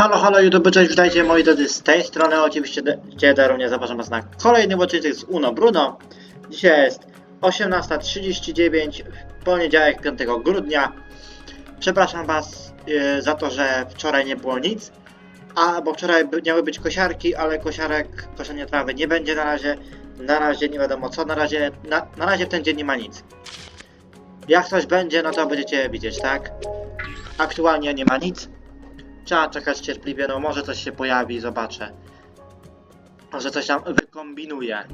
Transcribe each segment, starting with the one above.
Halo, halo YouTube, cześć, witajcie moi drodzy z tej strony, oczywiście Dzie- Darunia, zapraszam was na kolejny odcinek z Uno Bruno. Dzisiaj jest 18.39, w poniedziałek 5 grudnia. Przepraszam was e, za to, że wczoraj nie było nic, a bo wczoraj miały być kosiarki, ale kosiarek, koszenie trawy nie będzie na razie, na razie nie wiadomo co, na razie, na, na razie w ten dzień nie ma nic. Jak coś będzie, no to będziecie widzieć, tak? Aktualnie nie ma nic. Trzeba czekać cierpliwie, no może coś się pojawi, zobaczę. Może coś tam wykombinuję.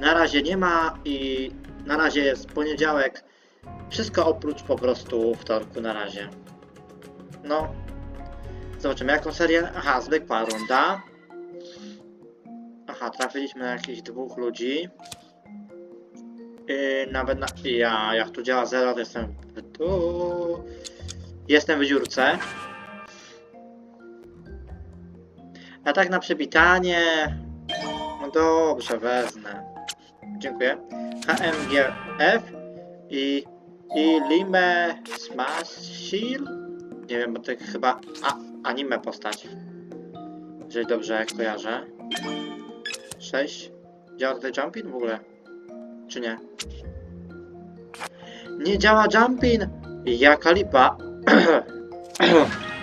Na razie nie ma i na razie jest poniedziałek. Wszystko oprócz po prostu wtorku na razie. No. Zobaczymy jaką serię. Aha, zwykła runda. Aha, trafiliśmy na jakichś dwóch ludzi. Yy, nawet na... Ja, jak tu działa zero, to jestem... w- Tu... Jestem w dziurce. A tak na przywitanie. No dobrze, wezmę. Dziękuję. HMGF i, i Lime Smashil. Nie wiem, bo to chyba a, anime postać. Jeżeli dobrze kojarzę. 6. Działa tutaj jumping w ogóle? Czy nie? Nie działa jumping! Jaka lipa.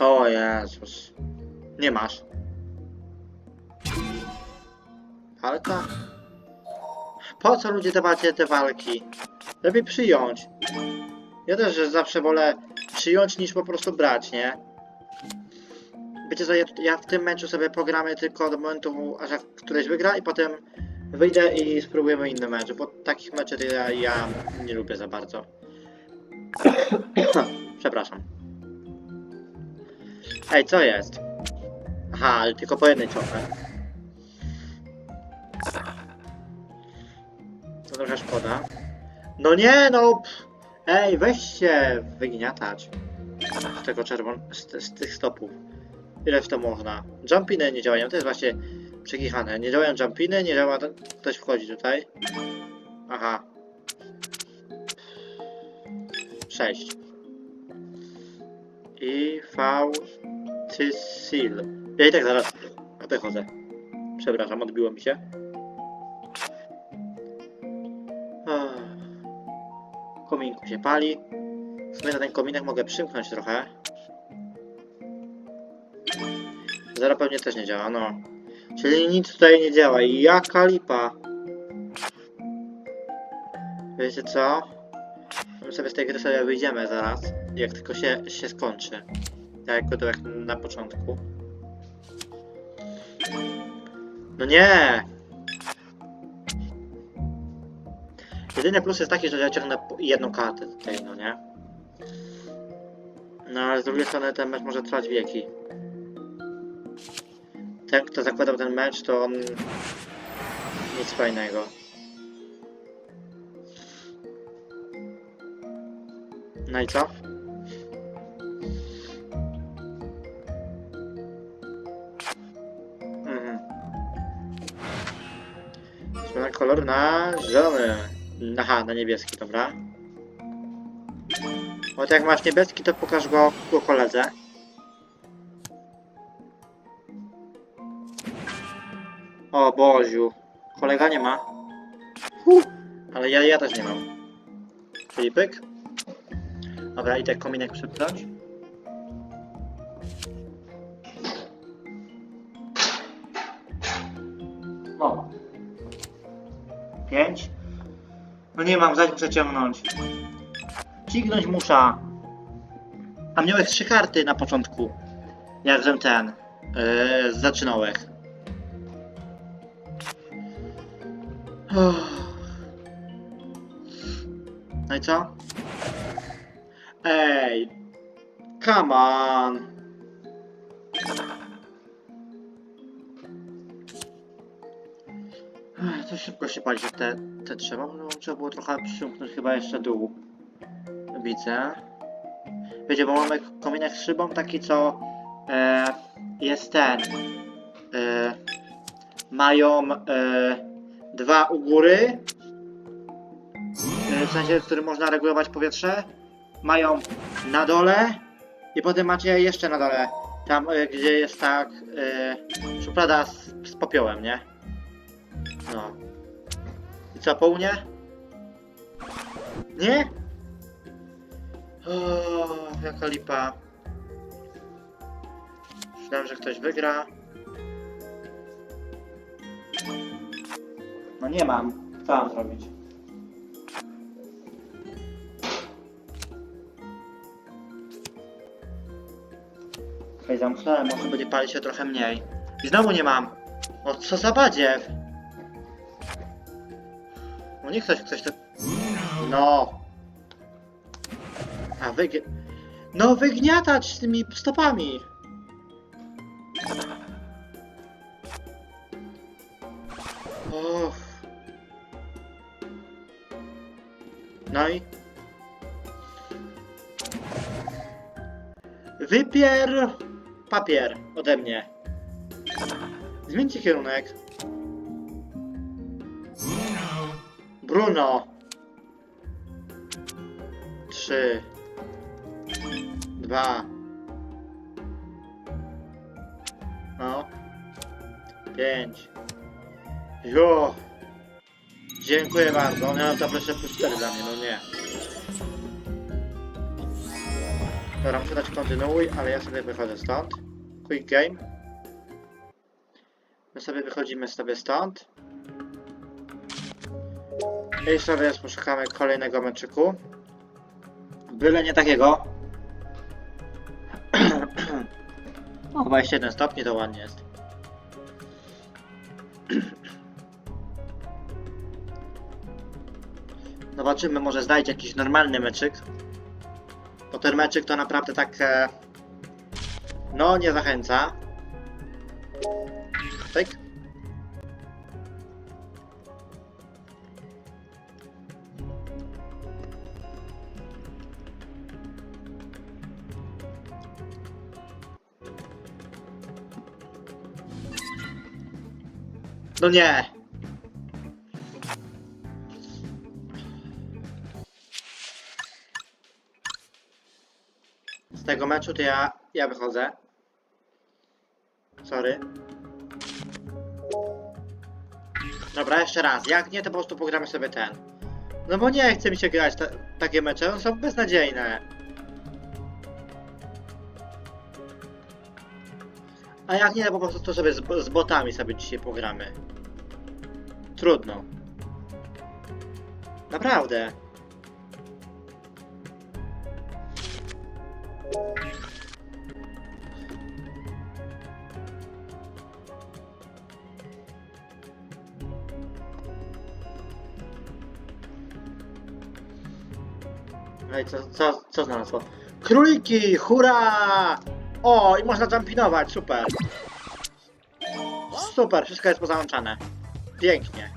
O Jezus. Nie masz. Walka? Po co ludzie macie te walki? Lepiej przyjąć. Ja też zawsze wolę przyjąć niż po prostu brać, nie? Wiecie co, ja, ja w tym meczu sobie pogramy tylko do momentu, aż jak któryś wygra i potem wyjdę i spróbujemy inny mecz, bo takich meczy to ja, ja nie lubię za bardzo. Przepraszam. Ej, co jest? Aha, ale tylko po jednej ciągle. To trochę szkoda. No nie, no! Ej, weźcie wygniatać. Z tego czerwon... z, z tych stopów. Ileż to można? Jumpiny nie działają, to jest właśnie przekichane. Nie działają jumpiny, nie działa... to- Ktoś wchodzi tutaj. Aha. 6. I V Tysil. Ja i tak zaraz wychodzę. Przepraszam, odbiło mi się. Ach. Kominku się pali. W sumie na ten kominek mogę przymknąć trochę. Zero pewnie też nie działa, no. Czyli nic tutaj nie działa. Jaka lipa. Wiecie co? My sobie z tej gry sobie wyjdziemy zaraz, jak tylko się, się skończy. Tak to jak na początku. No nie! Jedyny plus jest taki, że ja ciągnę jedną kartę tutaj, no nie? No ale z drugiej strony ten mecz może trwać wieki. Ten, kto zakładał ten mecz, to on... Nic fajnego. No i co? Kolor na zielony. Aha, na niebieski, dobra. Bo jak masz niebieski, to pokaż go, go koledze. O Boziu. Kolega nie ma. Huh. Ale ja, ja też nie mam. Czyli pyk. Dobra, i tak kominek przypnąć. 5. No nie mam, zaś muszę ciągnąć. Cignąć musza. A miałeś trzy karty na początku. Jak Jakżem ten. Yy, zaczynałek. No i co? Ej! Come on! To szybko się pali się te, te drzewa, no trzeba było trochę przymknąć chyba jeszcze dół. Widzę. Wiecie, bo mamy kominek z szybą taki, co e, jest ten. E, mają e, dwa u góry. E, w sensie, w którym można regulować powietrze. mają na dole i potem macie jeszcze na dole, tam y, gdzie jest tak y, szuflada z, z popiołem, nie? No. I co, po mnie? Nie? O, jaka lipa. Myślałem, że ktoś wygra. No nie mam. Co mam zrobić? Okej, zamknąłem, może będzie palić się trochę mniej. I znowu nie mam. O, co za badziew? Niech ktoś, ktoś to... No. A wyg... No wygniatać z tymi stopami. Och. No i... Wypier... papier ode mnie. Zmieńcie kierunek. Trzy. Dwa. No. Pięć. Jo. Dziękuję bardzo. Miałem to proszę plus 4 dla mnie, no nie. Dobra, muszę dać kontynuuj, ale ja sobie wychodzę stąd. Quick game. My sobie wychodzimy sobie stąd. I sobie poszukamy kolejnego meczyku. Byle nie takiego. o, 21 stopni to ładnie jest. Zobaczymy, może znajdzie jakiś normalny meczyk. Bo ten meczyk to naprawdę tak... E, no, nie zachęca. No nie. Z tego meczu to ja, ja wychodzę. Sorry. Dobra, jeszcze raz. Jak nie, to po prostu pogramy sobie ten. No bo nie chce mi się grać ta, takie mecze, one są beznadziejne. A jak nie, to po prostu to sobie z, z botami sobie dzisiaj pogramy. Trudno. Naprawdę. Ej, co, co, co znalazło? Króliki, hurra! O, i można jumpinować, super. Super, wszystko jest pozałączane. Pięknie.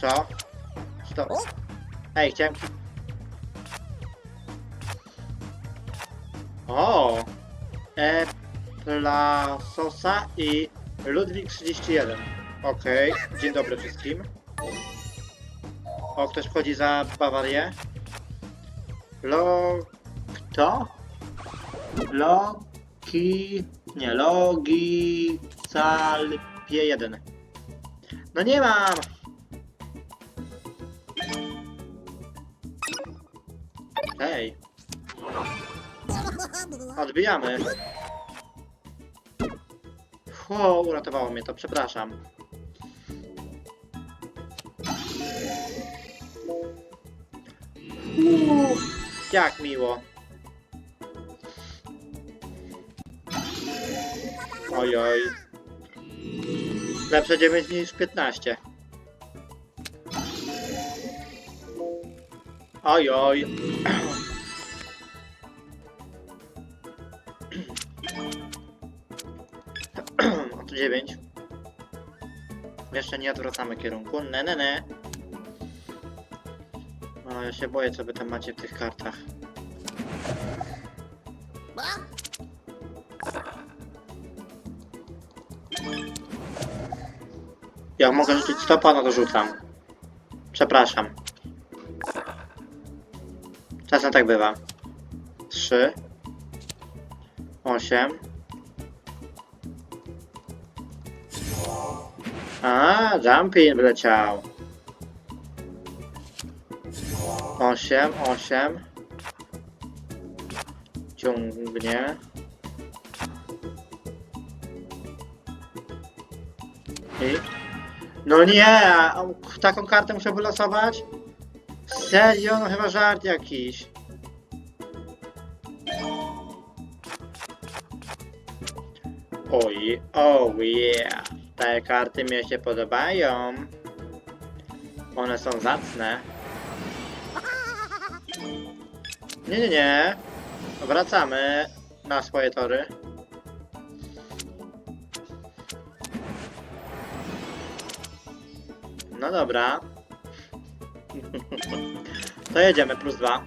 Co? Stop. Ej, chciałem... O! E, Plasosa i Ludwik 31. Okej, dzień dobry wszystkim. O, ktoś wchodzi za Bawarię. Lo... Kto? Loki... Nie, Logi... Salpie 1. No nie mam! Hej, odbijamy. O, uratowało mnie to, przepraszam. Uuu, jak miło. Ojoj. Lepsze 9 niż 15. Ojoj. Oto 9. Jeszcze nie odwracamy kierunku. Ne, ne, ne. O, ja się boję, co wy tam macie w tych kartach. Jak mogę rzucić stopa, no to rzucam. Przepraszam. Czasem tak bywa. Trzy. Osiem. A, jumping wleciał. Osiem, osiem. Ciągnie. No nie! Taką kartę muszę wylosować? Serio? No chyba żart jakiś. Oj, oh yeah. Te karty mnie się podobają. One są zacne. Nie, nie, nie. Wracamy na swoje tory. No dobra. To jedziemy, plus dwa.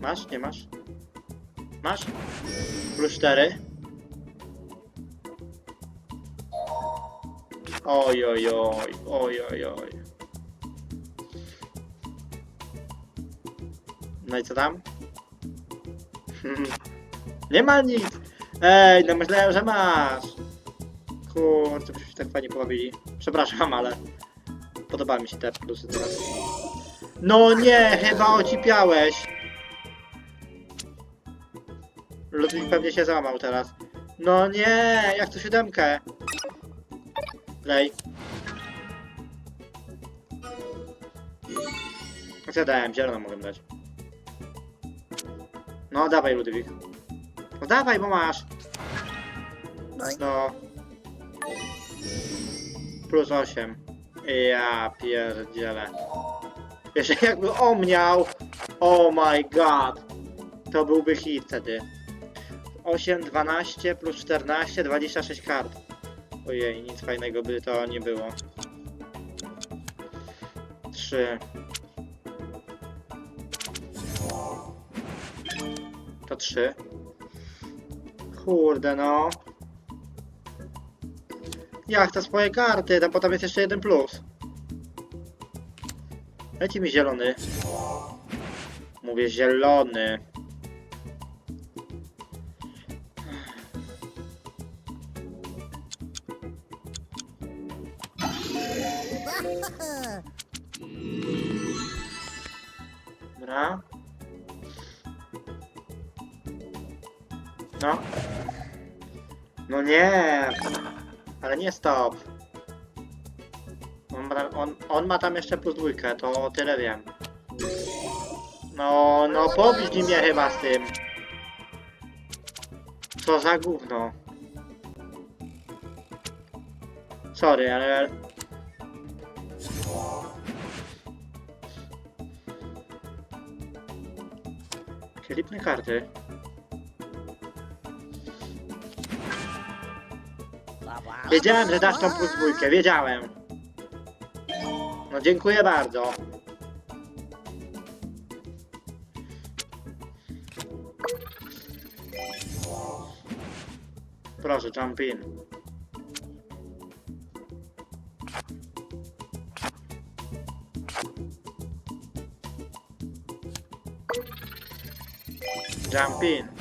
Masz? Nie masz? Masz? Plus cztery. Oj, oj, oj, oj, oj, oj. No i co tam? Nie ma nic! Ej, no myślałem, że masz! Kurczę, byśmy się tak fajnie pobawili. Przepraszam, ale podoba mi się te plusy teraz. No nie, chyba ocipiałeś. Ludwik pewnie się załamał teraz. No nie, jak to siódemkę? Lej. Co ja dałem? Zieloną mogę dać. No dawaj Ludwik. No dawaj, bo masz. No. Plus 8. Ja pierdzielę. Jeszcze jakby on miał. Oh my god. To byłby hit wtedy. 8, 12 plus 14, 26 kart. Ojej, nic fajnego by to nie było. 3. To 3. Kurde no. Ja chcę swoje karty, a potem jest jeszcze jeden plus. Leci mi zielony. Mówię zielony. Ma tam jeszcze plus dwójkę, to tyle wiem. No, no pobźdź mnie chyba z tym. Co za gówno. Sorry, ale... Karty. Wiedziałem, że dasz tą plus dwójkę, wiedziałem. No dziękuję bardzo. Proszę, jump in. Jump in.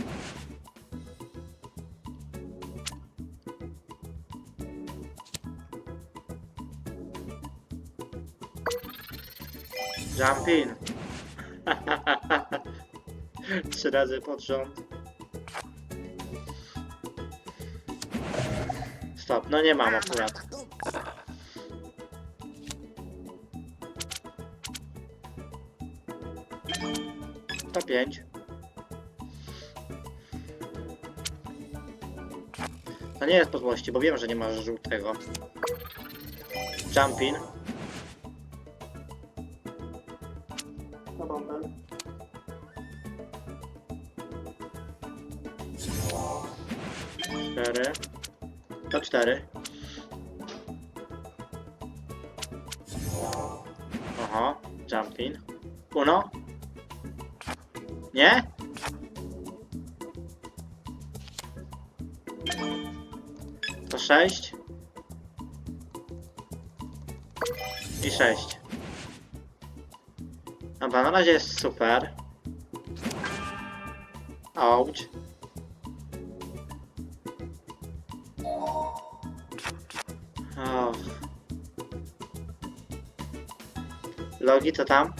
Jump in. Trzy razy pod rząd. Stop, no nie mam akurat. To pięć. To nie jest po złości, bo wiem, że nie masz żółtego. Jump 4. Oho, jump. Uno. Nie? To 6. I 6. Dobra, na razie jest super. Ouch. Logi to tam?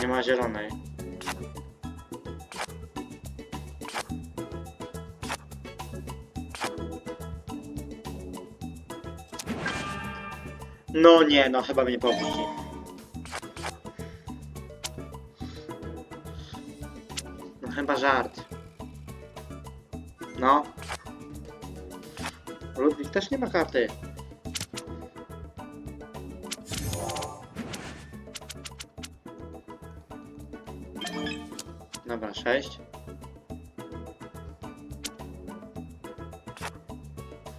Nie ma zielonej. No nie, no chyba mnie popuści. No chyba żart. No. Ludwik też nie ma karty. Sześć.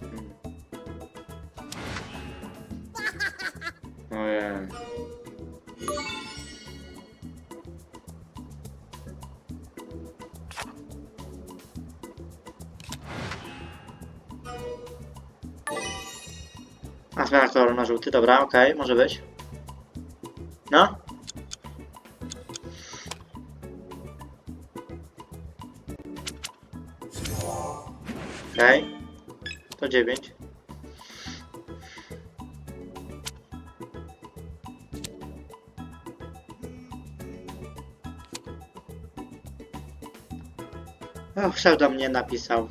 Hmm. Ojej. A zmiana koloru na żółty, dobra, okej, może być. Okej. To dziewięć. Och, szef do mnie napisał.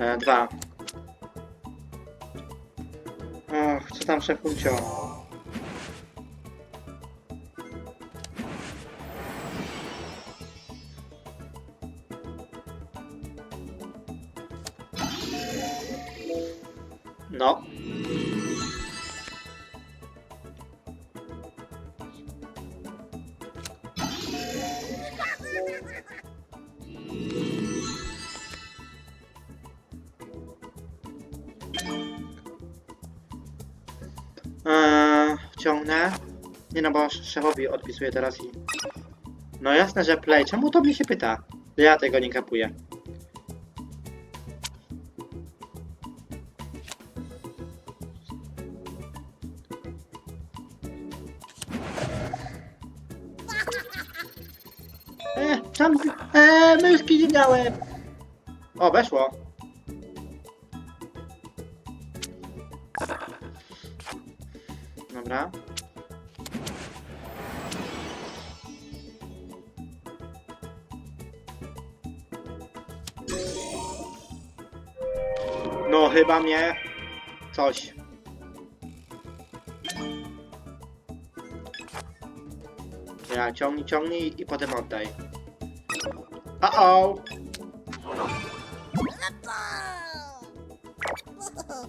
E, dwa. Och, co tam szef ciągnę. Nie no, bo szefowi odpisuję teraz i... No jasne, że play. Czemu to mnie się pyta? Ja tego nie kapuję. E, tam... E, myszki nie miałem. O, weszło. Dobra. No chyba mnie coś. Ja ciągnij, ciągnij i potem oddaj. Uh-oh!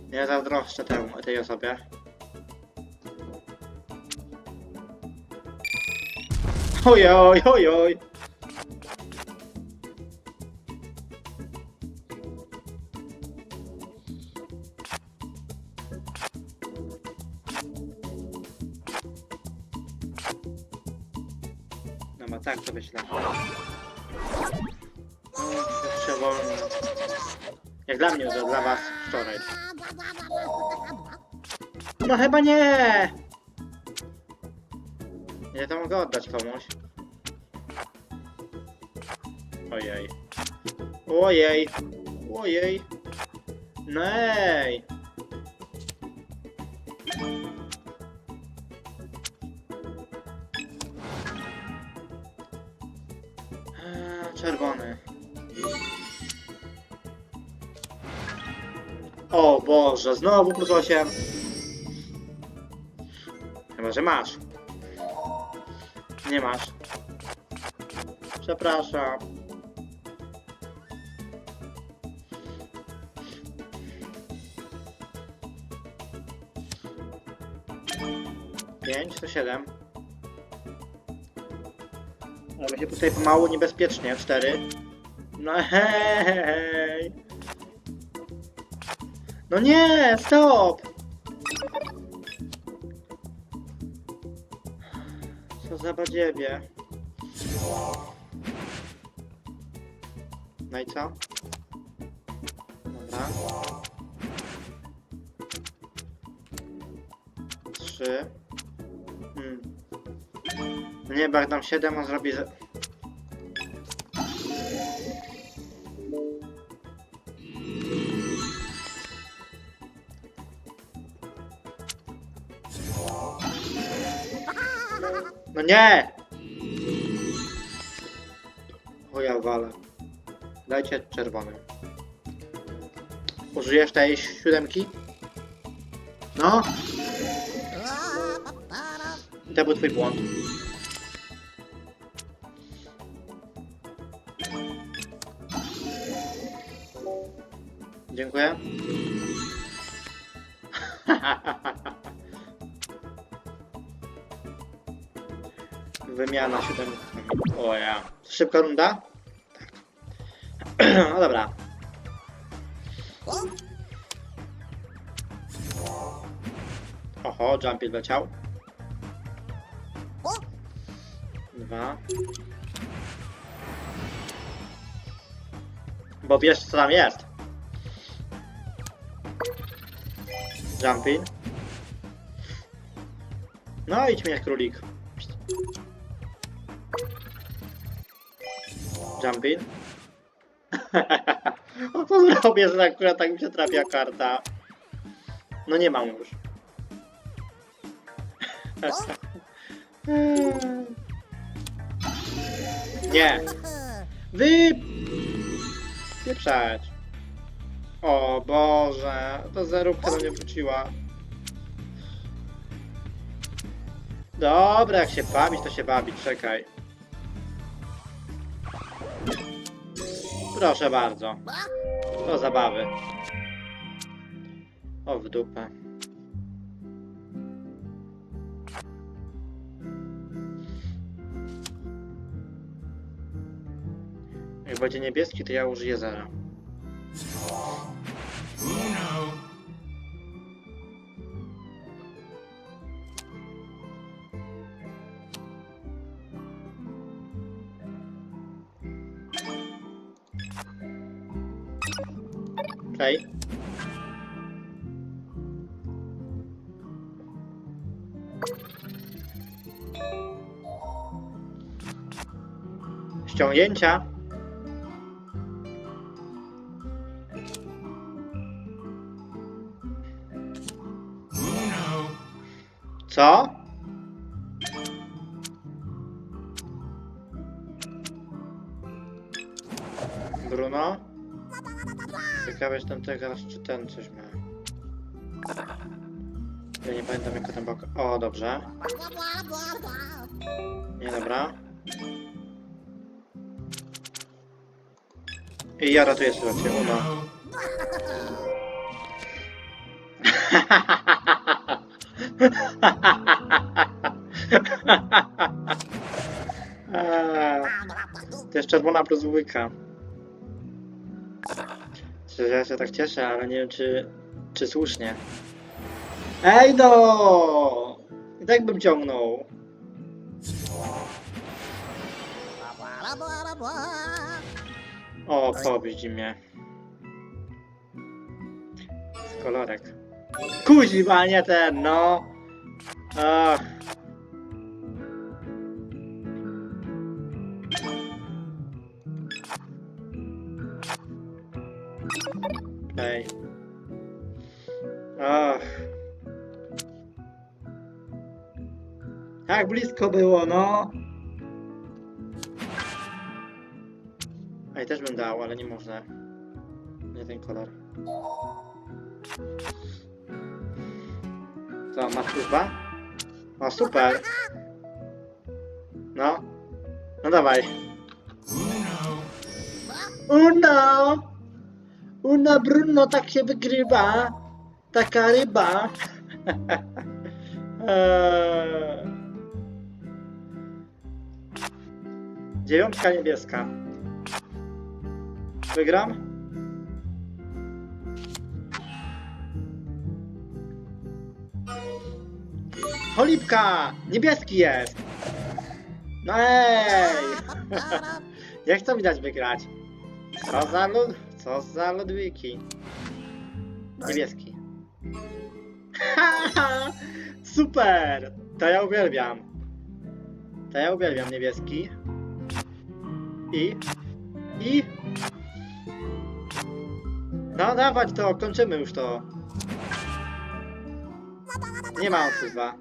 Ja zazdroszczę temu, tej osobie. Ojoj, ojoj. No ma tak to wyślę. Jeszcze wolno. Jak dla mnie, to dla was wczoraj. No chyba nie! Ja to mogę oddać komuś. Ojej. Ojej. Ojej. No Czerwony. O Boże, znowu plus 8. Chyba, że masz. Nie masz. Przepraszam. Pięć, to siedem. Ale będzie tutaj pomału niebezpiecznie. Cztery. No hej. No nie, stop! Co za badziebie. No i co? No Dobra. Trzy. Hmm. Nie, bo jak dam 7, on zrobi... nie! O ja walę. Dajcie czerwony. Użyjesz tej siódemki? No. To był twój błąd. Dziękuję. Wymiana siódemkami. O ja. Szybka runda? Tak. No dobra. Oho, jumpy leciał. Dwa. Bo wiesz co tam jest. Jumping. No idź mnie królik. Jumping. o co zrobię, że akurat tak mi się trafia karta? No nie mam już. Nie. Wy... Pieprzać. O Boże, to zeróbka do mnie wróciła. Dobra, jak się bawić, to się bawić, czekaj. Proszę bardzo. Do zabawy. O, w dupę. Jak będzie niebieski, to ja użyję zera. Ściągnięcia. Co? Bruno? Ciekawe, czy ten teraz, czy ten coś ma. Ja nie pamiętam jak ten bok. O, dobrze. Nie, dobra. I ja ratuję sytuację. Uno. Eee, To jest czerwona ja się tak cieszę, ale nie wiem czy, czy słusznie. Ej no! I tak bym ciągnął. O, pobździ mnie. Z kolorek. Kuźwa, nie ten, no! Ach. Ej. Ach. Tak blisko było, no. Dał, ale nie można. Nie ten kolor. Co, masz dwa? O, super. No. No dawaj. Uno! Uno Bruno, tak się wygrywa. Taka ryba. Eee. Dziewiątka niebieska. Wygram? Cholipka! Niebieski jest! No ej! Jak to widać wygrać? Co za lud... Co za Ludwiki? Niebieski. Super! To ja uwielbiam. To ja uwielbiam niebieski. I? I? No dawać to, kończymy już to. Nie ma oszustwa.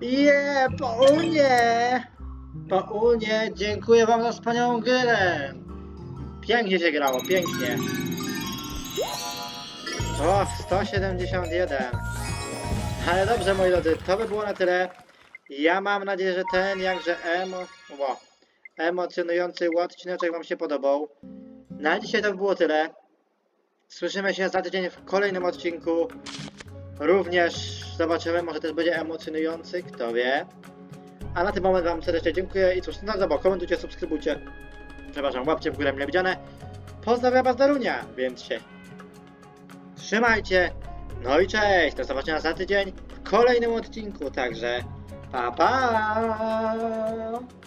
Je, po Unie! Po Unie, dziękuję wam za wspaniałą grę. Pięknie się grało, pięknie. O, 171. Ale dobrze, moi drodzy, to by było na tyle. Ja mam nadzieję, że ten jakże emo... Wow, emocjonujący odcineczek wam się podobał. Na dzisiaj to by było tyle. Słyszymy się za tydzień w kolejnym odcinku. Również zobaczymy, może też będzie emocjonujący, kto wie. A na ten moment wam serdecznie dziękuję i cóż, na zabawę, komentujcie, subskrybujcie. Przepraszam, łapcie w górę mile widziane. Pozdrawiam was Darunia, więc się trzymajcie. No i cześć, do zobaczenia za tydzień w kolejnym odcinku, także pa pa!